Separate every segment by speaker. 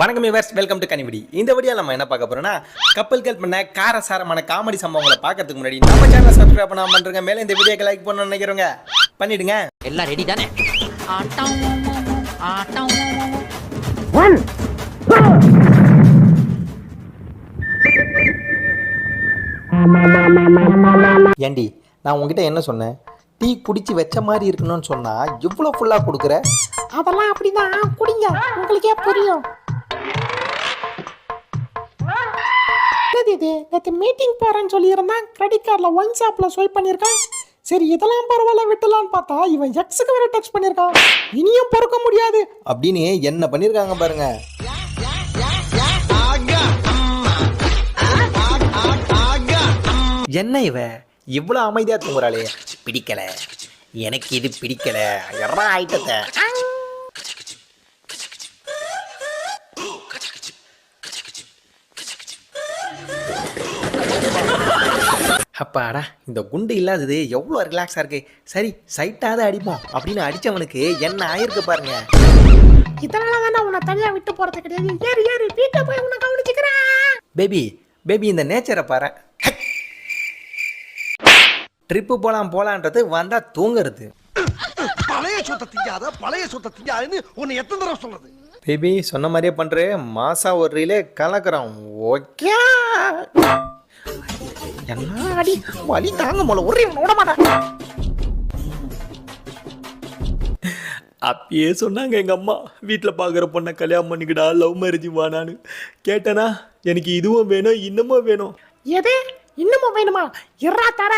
Speaker 1: வணக்கம் viewers welcome to கனிவிடி. இந்த video நம்ம என்ன பார்க்க போறோம்னா கப்பல்கள் பண்ண காரசாரமான காமெடி சம்பவங்களை பார்க்கறதுக்கு முன்னாடி நம்ம சேனலை சப்ஸ்கிரைப் பண்ணாம பண்றங்க மேல இந்த வீடியோக்கு லைக் பண்ணணும்னு நினைக்கிறவங்க பண்ணிடுங்க.
Speaker 2: எல்லாம் ரெடி தானே? ஆட்டம் ஆட்டம்.
Speaker 1: ஏண்டி நான் உங்ககிட்ட என்ன சொன்னேன்? டீ குடிச்சு வச்ச மாதிரி இருக்கணும்னு சொன்னா இவ்வளோ ஃபுல்லாக கொடுக்குற?
Speaker 3: அதெல்லாம் அப்படிதான். குடிங்க. உங்களுக்கே புரியும். என்னது இது? நேற்று மீட்டிங் போறேன்னு சொல்லியிருந்தான். கிரெடிட் கார்டில் ஒன் ஷாப்பில் ஸ்வைப் பண்ணியிருக்கான். சரி இதெல்லாம் பரவாயில்ல விட்டுலான்னு பார்த்தா இவன் எக்ஸுக்கு வேற டச் பண்ணியிருக்கான். இனியும் பொறுக்க முடியாது.
Speaker 1: அப்படின்னு என்ன பண்ணியிருக்காங்க பாருங்க. என்ன இவ? இவ்வளோ அமைதியாக தூங்குறாளே. பிடிக்கல. எனக்கு இது பிடிக்கல. எறா ஆயிட்டத்தை அப்பாடா இந்த குண்டு இல்லாதது எவ்வளோ ரிலாக்ஸாக இருக்கு. சரி சைட்டாவது அடிப்போம் அப்படின்னு அடிச்சவனுக்கு என்ன ஆயிருக்கு பாருங்க.
Speaker 3: இதனால தானே உன்னை தனியாக விட்டு போறது கிடையாது. ஏறு ஏறு வீட்டை போய் உன்னை கவனிச்சுக்கிறேன்.
Speaker 1: பேபி பேபி இந்த நேச்சரை பாரு. ட்ரிப்பு போலாம் போலான்றது வந்தா தூங்குறது.
Speaker 4: பழைய சொத்தை திங்காத பழைய சொத்தை திங்காதுன்னு உன்னை எத்தனை தடவை சொல்றது?
Speaker 1: பேபி சொன்ன மாதிரியே பண்றே. மாசா ஒரு ரீலே கலக்குறோம் ஓகே என்ன அடி வலி தாங்க போல. ஒரே விட மாட்டேன் அப்பயே சொன்னாங்க எங்க அம்மா வீட்டில் பார்க்குற பொண்ணை கல்யாணம் பண்ணிக்கிடா லவ் மேரேஜ் வானான்னு. கேட்டேனா எனக்கு இதுவும் வேணும் இன்னமும் வேணும்.
Speaker 3: எது? இன்னமும் வேணுமா? இறா தர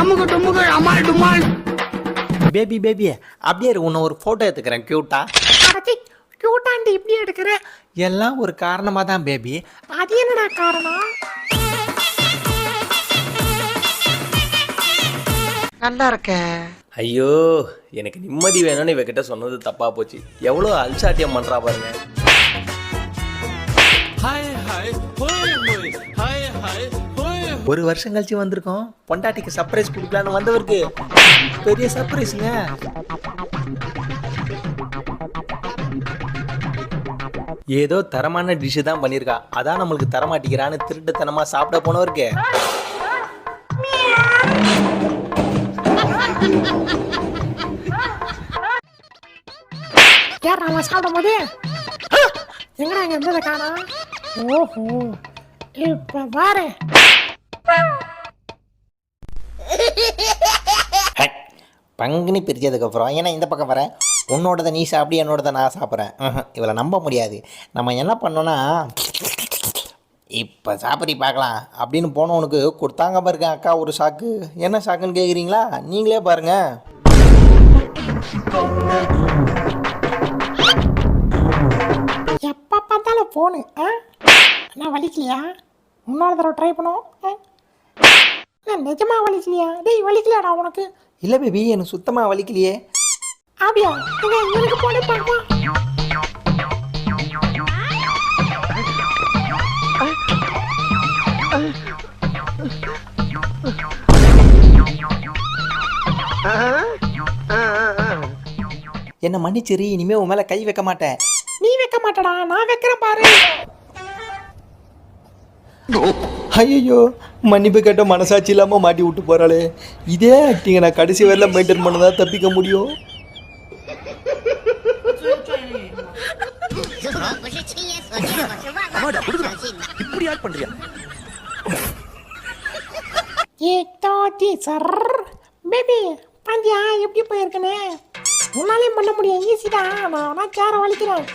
Speaker 4: அமுக டுமுக அமால் டுமால்.
Speaker 1: பேபி பேபி அப்படியே உன்னை ஒரு ஃபோட்டோ எடுத்துக்கிறேன் க்யூட்டா
Speaker 3: கியூட்டாண்டி இப்படி எடுக்கிற?
Speaker 1: எல்லாம் ஒரு காரணமாக தான் பேபி.
Speaker 3: அது என்னடா காரணம்?
Speaker 4: நல்லா இருக்க.
Speaker 1: ஐயோ எனக்கு நிம்மதி வேணும்னு இவகிட்ட சொன்னது தப்பா போச்சு. எவ்வளோ அல்சாட்டியம் பண்றா பாருங்க. ஒரு வருஷம் கழிச்சு வந்திருக்கோம். பொண்டாட்டிக்கு சர்ப்ரைஸ் கொடுக்கலான்னு வந்தவருக்கு. பெரிய சர்ப்ரைஸ்ங்க ஏதோ தரமான டிஷ்ஷு தான் பண்ணியிருக்கா. அதான் நம்மளுக்கு தரமாட்டிக்கிறான்னு திருட்டுத்தனமா சாப்பிட போனவருக்கு.
Speaker 3: நம்ம சாப்பிடும் போது? எங்கடா இங்க இருந்ததை காணோம் ஓஹோ இப்ப பாரு.
Speaker 1: பங்குனி பிரிச்சதுக்கப்புறம் ஏன்னா இந்த பக்கம் வரேன். உன்னோடத நீ சாப்பிடு என்னோடத நான் சாப்பிட்றேன். இவளை நம்ப முடியாது. நம்ம என்ன பண்ணோன்னா இப்போ சாப்பிடி பார்க்கலாம். அப்படின்னு போனவனுக்கு கொடுத்தாங்க பாருங்க அக்கா ஒரு சாக்கு. என்ன சாக்குன்னு கேட்குறீங்களா நீங்களே பாருங்க.
Speaker 3: எப்ப பார்த்தாலும் போனு என்ன வலிக்கலையா? இன்னொரு தடவை ட்ரை பண்ணுவோம் ஆ? என்ன நிஜமா வலிக்கலையா? டேய் வலிக்கலையாடா உனக்கு?
Speaker 1: இல்லை பேபி எனக்கு சுத்தமாக வலிக்கலையே.
Speaker 3: அப்படியா எனக்கு போனே பார்க்கலாம்
Speaker 1: என்னை மன்னிச்சிரு இனிமேல் உன் மேலே கை வைக்க மாட்டேன்.
Speaker 3: நீ வைக்க மாட்டடா நான் வைக்கிறேன் பாரு.
Speaker 1: ஐயோ மன்னிப்பு கேட்ட மனசாட்சி இல்லாமல் மாட்டி விட்டு போகிறாளே இதே ஆக்டிங்கை நான் கடைசி வரல மெயின்டைன் பண்ண தான் தப்பிக்க முடியும்?
Speaker 3: அம்மாடா கொடுக்குறா. பேபி பாண்டியா எப்படி போயிருக்கனே? உன்னாலையும் பண்ண முடியும். ஈஸிடா நான் சேர வலிக்கிறேன்.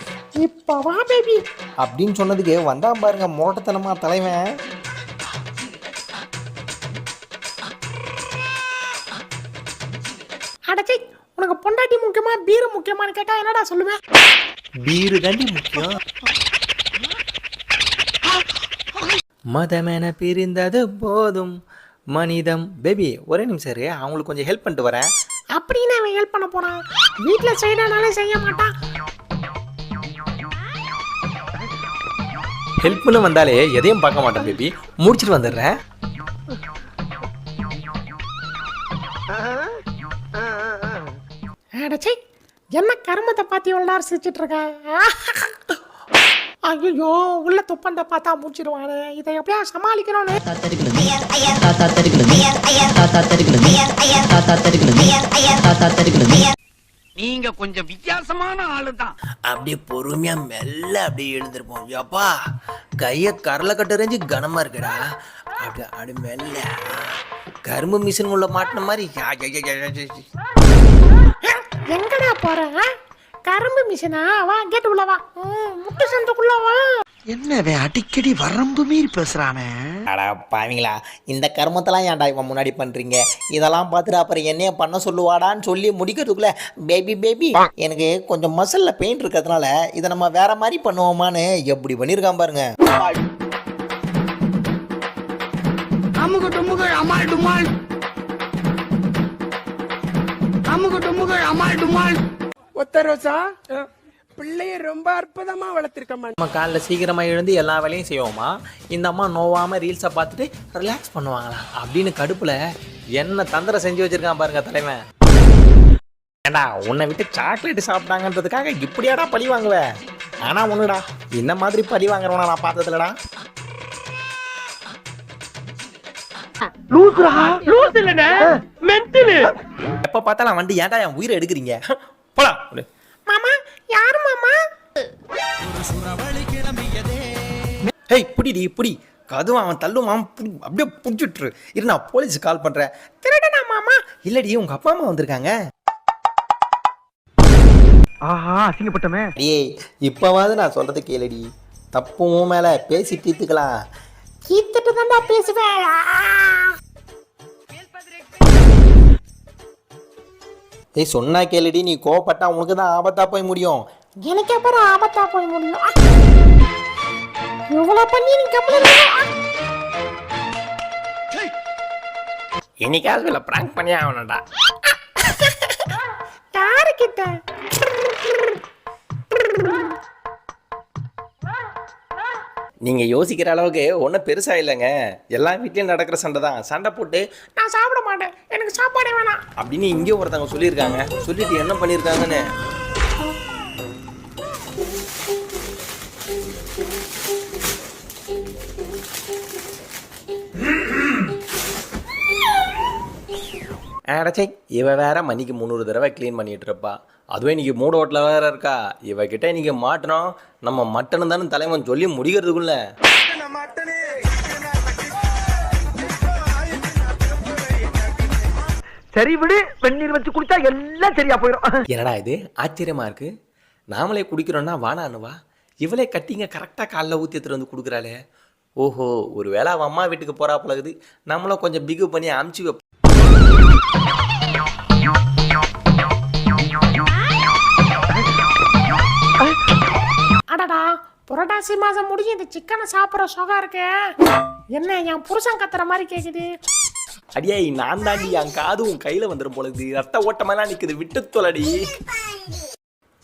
Speaker 3: இப்போ பேபி
Speaker 1: அப்படின்னு சொன்னதுக்கு வந்தான் பாருங்க மோட்டத்தனமா தலைவன்.
Speaker 3: அடச்சை உனக்கு பொண்டாட்டி முக்கியமா பீரு முக்கியமான்னு கேட்டா என்னடா சொல்லுவேன்
Speaker 1: பீரு தாண்டி முக்கியம். மதமென பிரிந்தது போதும். மனிதம் பேபி ஒரே நிமிஷம் இரு. அவங்களுக்கு கொஞ்சம் ஹெல்ப் பண்ணிட்டு வரேன்.
Speaker 3: அப்படின்னு அவன் ஹெல்ப் பண்ண போறான். வீட்டில் செய்யறனாலே செய்ய மாட்டான்.
Speaker 1: ஹெல்ப்னு வந்தாலே எதையும் பார்க்க மாட்டேன் பேபி முடிச்சிட்டு வந்துடுறேன்.
Speaker 3: அடச்சை என்ன கருமத்தை பார்த்து இவ்வளோ நேரம் சிரிச்சிட்டு இருக்கேன் ஐயோ உள்ள துப்பண்ட பார்த்தா முடிச்சிருவானே இதை எப்படியா சமாளிக்கணும்னு?
Speaker 5: நீங்க கொஞ்சம் வித்தியாசமான ஆளுதான்.
Speaker 1: அப்படியே பொறுமையா மெல்ல அப்படியே எழுந்திருப்போம். எப்பா கைய கரலை கட்டுறஞ்சு கனமா இருக்குடா. அப்படி அப்படி மெல்ல. கரும்பு மிஷின் உள்ள மாட்டின மாதிரி.
Speaker 3: எங்கடா போற ஆ? கரும்பு மிஷினா? வா கேட்டு உள்ள வா. முட்டு சந்துக்குள்ள வா.
Speaker 4: என்னவே அடிக்கடி வரம்பு மீறி பேசுறானே?
Speaker 1: அடா பாவீங்களா இந்த கர்மத்தெல்லாம் ஏன்டா இவன் முன்னாடி பண்றீங்க? இதெல்லாம் பார்த்துட்டு அப்புறம் என்னைய பண்ண சொல்லுவாடான்னு சொல்லி முடிக்கிறதுக்குள்ள பேபி பேபி எனக்கு கொஞ்சம் மசில்ல பெயிண்ட் இருக்கிறதுனால இதை நம்ம வேற மாதிரி பண்ணுவோமான்னு எப்படி பண்ணியிருக்கான் பாருங்க.
Speaker 5: அமுகு டுமுகள் அமால் டுமால். அமுகு டுமுகள் அமால் டுமால்.
Speaker 6: ஒத்த ரோசா? பிள்ளைய ரொம்ப அற்புதமா வளர்த்திருக்கம்மா.
Speaker 1: நம்ம காலைல சீக்கிரமாக எழுந்து எல்லா வேலையும் செய்வோமா? இந்த அம்மா நோவாமல் ரீல்ஸை பார்த்துட்டு ரிலாக்ஸ் பண்ணுவாங்களா? அப்படின்னு கடுப்பில் என்ன தந்திரம் செஞ்சு வச்சிருக்கான் பாருங்க தலைவன். ஏண்டா உன்னை விட்டு சாக்லேட் சாப்பிட்டாங்கன்றதுக்காக இப்படியாடா பழி வாங்குவ? ஆனா ஒண்ணுடா இந்த மாதிரி பழி வாங்குறவன நான் பார்த்ததுலடா எப்ப பார்த்தாலும் வண்டி ஏன்டா என் உயிரை எடுக்கிறீங்க? போலாம்
Speaker 3: மாமா யாரு மாமா?
Speaker 1: ஹேய் புடிடி புடி. கதுவும் அவன் தள்ளுவான் புடி அப்படியே புடிச்சுட்ரு இரு நான் போலீஸுக்கு கால் பண்றேன்.
Speaker 3: திருடனா மாமா?
Speaker 1: இல்லடி உங்க அப்பா அம்மா வந்திருக்காங்க.
Speaker 6: ஆஹா அசிங்கப்பட்டமே.
Speaker 1: ஏய் இப்பவாவது நான் சொல்றது கேளடி. தப்பும் மேல. பேசி தீர்த்துக்கலாம்.
Speaker 3: கீத்துட்டு தான்டா பேசுவேன்
Speaker 1: ஏய் சொன்னா கேளுடி நீ கோவப்பட்டா உனக்கு தான் ஆபத்தா போய் முடியும்.
Speaker 3: எனக்கு அப்புறம் ஆபத்தா போய் முடியும். ஆ! இவ்வளவு பண்ணி நீ கம்பளம்
Speaker 1: என்னைக்காவது இல்லை ப்ராங்க் பண்ணி ஆகணும்டா.
Speaker 3: யாரு கிட்ட?
Speaker 1: நீங்க யோசிக்கிற அளவுக்கு ஒன்றும் பெருசா இல்லைங்க. எல்லா வீட்லயும் நடக்கிற சண்டை தான். சண்டை போட்டு
Speaker 3: நான் சாப்பிட மாட்டேன். எனக்கு சாப்பாடே வேணாம்.
Speaker 1: அப்படின்னு இங்கே ஒருத்தவங்க சொல்லியிருக்காங்க. சொல்லிட்டு என்ன பண்ணியிருக்காங்கன்னு? அடச்சை இவ வேற மணிக்கு முந்நூறு தடவை க்ளீன் பண்ணிட்டு இருப்பா. அதுவே இன்னைக்கு மூட ஓட்டில் வேற இருக்கா? இவகிட்ட இன்னைக்கு மாட்டினோம் நம்ம மட்டனு தானே தலைவன் சொல்லி முடிக்கிறதுக்குள்ள.
Speaker 6: சரி விடு வெந்நீர் வச்சு குடிச்சா எல்லாம் சரியா போயிடும்
Speaker 1: என்னடா இது? ஆச்சரியமா இருக்கு. நாமளே குடிக்கிறோம்னா வானானுவா இவளே கட்டிங்க கரெக்டாக காலைல ஊற்றி எடுத்துட்டு வந்து கொடுக்குறாளே. ஓஹோ ஒரு வேளை அவன் அம்மா வீட்டுக்கு போறா பழகுது நம்மளும் கொஞ்சம் பிகு பண்ணி அமுச்சு வைப்போம்
Speaker 3: அடடா புரட்டாசி மாசம் முடிஞ்சு இந்த சிக்கனை சாப்பிட்ற சுகம் இருக்கு. என்ன என் புருஷன் கத்துற மாதிரி கேக்குது.
Speaker 1: அடியே நான் தாண்டி என் காது உன் கையில் வந்துடும் பொழுது ரத்த ஓட்டமெல்லாம் நிற்குது விட்டு தொலடி.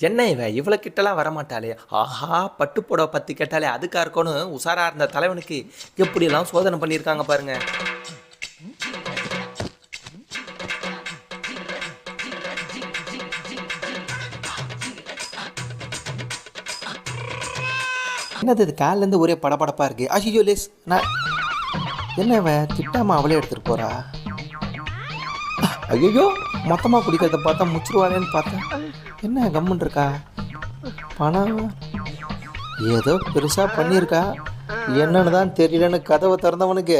Speaker 1: என்ன இவன் இவ்வளோ கிட்டலாம் வரமாட்டாளே. ஆஹா பட்டுப்புடவை பற்றி பத்து கேட்டாலே அதுக்காக இருக்கணும் உசாரா இருந்த தலைவனுக்கு எப்படியெல்லாம் சோதனை பண்ணியிருக்காங்க பாருங்க. என்னது இது? காலிலேருந்து ஒரே படபடப்பா இருக்கு. அஷியோ லேஸ். நான் என்ன இவன்? திட்டாம அவளே எடுத்துட்டு போறா? ஐயோ மொத்தமாக குடிக்கிறத பார்த்தா முச்சிருவாளேன்னு பார்த்தேன். என்ன கம்முன்னு இருக்கா? பணம்? ஏதோ பெருசா பண்ணியிருக்கா. என்னன்னு தான் தெரியலன்னு கதவை திறந்தவனுக்கு.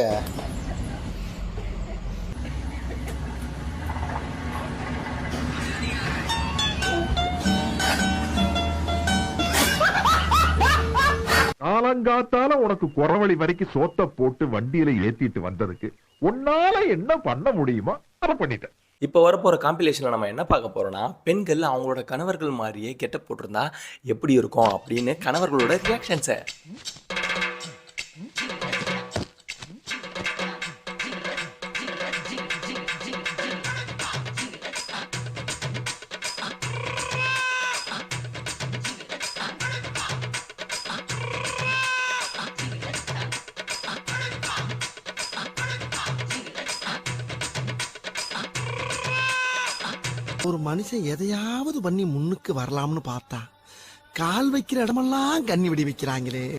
Speaker 7: காலங்காத்தால உனக்கு குறவழி வரைக்கும் சோத்த போட்டு வண்டியில ஏத்திட்டு வந்ததுக்கு உன்னால என்ன பண்ண முடியுமோ அதை பண்ணிட்டேன்.
Speaker 1: இப்போ வரப்போகிற காம்பிலேஷனில் நம்ம என்ன பார்க்க போகிறோம்னா பெண்கள் அவங்களோட கணவர்கள் மாதிரியே கெட்ட போட்டிருந்தா எப்படி இருக்கும் அப்படின்னு கணவர்களோட ரியாக்ஷன்ஸை
Speaker 4: ஒரு மனுஷன் எதையாவது பண்ணி முன்னுக்கு வரலாம்னு பார்த்தா கால் வைக்கிற இடமெல்லாம் கண்ணி விடி வைக்கிறாங்களே.